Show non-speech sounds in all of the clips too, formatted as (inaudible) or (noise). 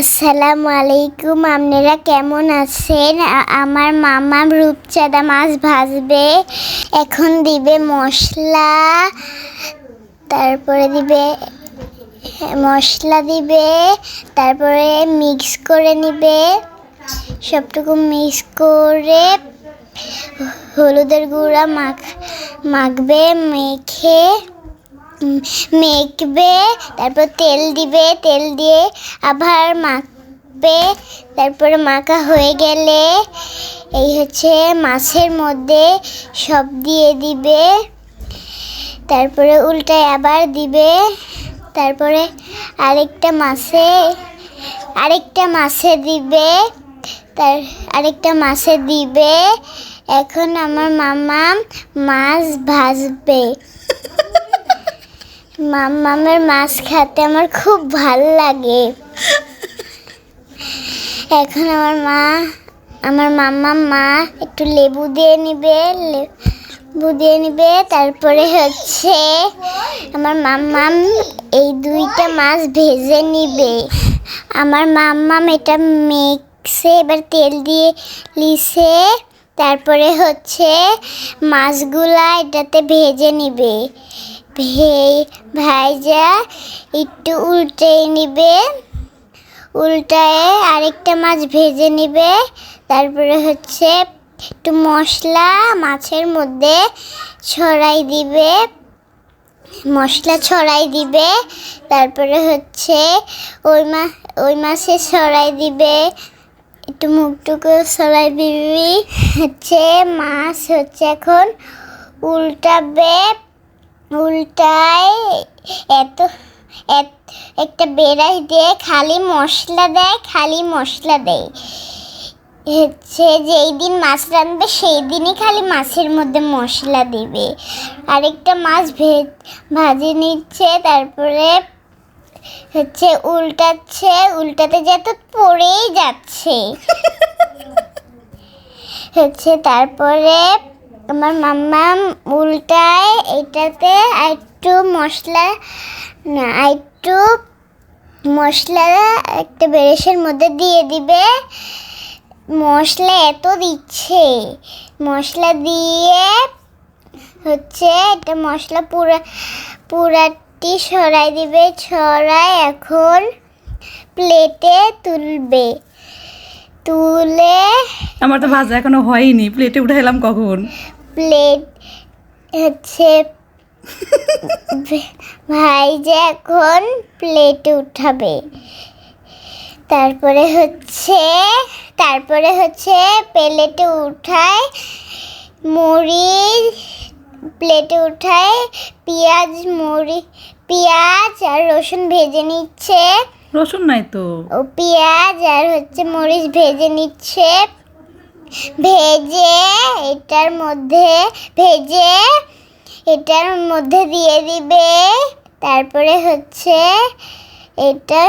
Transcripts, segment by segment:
আসসালামু আলাইকুম, আপনারা কেমন আছেন? আমার মামা রূপচাঁদা মাছ ভাজবে, এখন দিবে মশলা, তারপরে দিবে, মশলা দিবে, তারপরে মিক্স করে নিবে, সবটুকু মিক্স করে হলুদের গুঁড়া মাখ, মাখবে, মেখে মেখবে, তারপর তেল দিবে, তেল দিয়ে আবার মাখবে, তারপরে মাখা হয়ে গেলে এই হচ্ছে মাছের মধ্যে সব দিয়ে দিবে। তারপরে উল্টায় আবার দিবে। তারপরে আরেকটা মাছে আরেকটা মাছে দিবে। তার, আরেকটা মাছে দিবে। এখন আমার মামা মাছ ভাজবে। মামামের মাছ খেতে আমার খুব ভালো লাগে। এখন আমার মা, আমার মামা, মা একটু লেবু দিয়ে নিবে, লেবু দিয়ে নিবে, তারপরে হচ্ছে আমার মাম্মাম এই দুইটা মাছ ভেজে নিবে। আমার মাম্মাম এটা মিক্সে এবার তেল দিয়ে লিসে তারপরে হচ্ছে মাছগুলা এটাতে ভেজে নিবে। ভাইজা, একটু উল্টে নিবে। উল্টায় আরেকটা মাছ ভেজে নিবে। তারপরে হচ্ছে একটু মশলা মাছের মধ্যে ছড়াই দিবে। মশলা ছড়াই দিবে। তারপরে হচ্ছে ওই মা, ওই মাছে ছড়াই দিবে। একটু মুখটুকু ছড়াই দিবি। হচ্ছে মাছ হচ্ছে এখন উল্টাবে। উল্টায় এত একটা বেড়াই দিয়ে খালি মশলা দেয় খালি মশলা দেয়। হচ্ছে যেই দিন মাছ রাঁধবে সেই দিনই খালি মাছের মধ্যে মশলা দিবে। আরেকটা মাছ ভেজ ভাজে নিচ্ছে তারপরে হচ্ছে উল্টাচ্ছে উল্টাতে যেত পড়েই যাচ্ছে। (laughs) হচ্ছে তারপরে আমার মাম্মা উল্টায় এটাতে একটু মশলা, না একটু মশলা, একটা বেরেসের মধ্যে দিয়ে দিবে। মশলা এত দিচ্ছে। মশলা দিয়ে হচ্ছে এটা মশলা পুরা, পুরাটি ছড়াই দিবে ছড়াই এখন প্লেটে তুলবে। তুলে আমার তো ভাজা এখনও হয়নি প্লেটে উঠাইলাম কখন? প্লেট হচ্ছে (laughs) ভাই যে এখন প্লেটে উঠাবে। তারপরে হচ্ছে তারপরে হচ্ছে প্লেটে উঠায় মরিচ প্লেটে উঠায় পেঁয়াজ মুড়ি পেঁয়াজ আর রসুন ভেজে নিচ্ছে। রসুন নাই তো? ও পেঁয়াজ আর হচ্ছে মরিচ ভেজে নিচ্ছে। ভেজে এটার মধ্যে, ভেজে এটার মধ্যে দিয়ে দিবে। তারপরে হচ্ছে এটা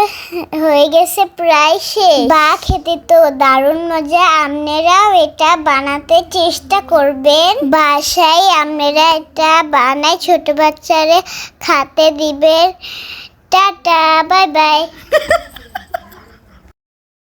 হয়ে গেছে প্রায় শেষ। বা খেতে তো দারুণ মজা। আপনারাও এটা বানাতে চেষ্টা করবেন। বাসায় আপনারা এটা বানায় ছোট বাচ্চারা খাতে দিবেন। Dada, Bye bye. (laughs)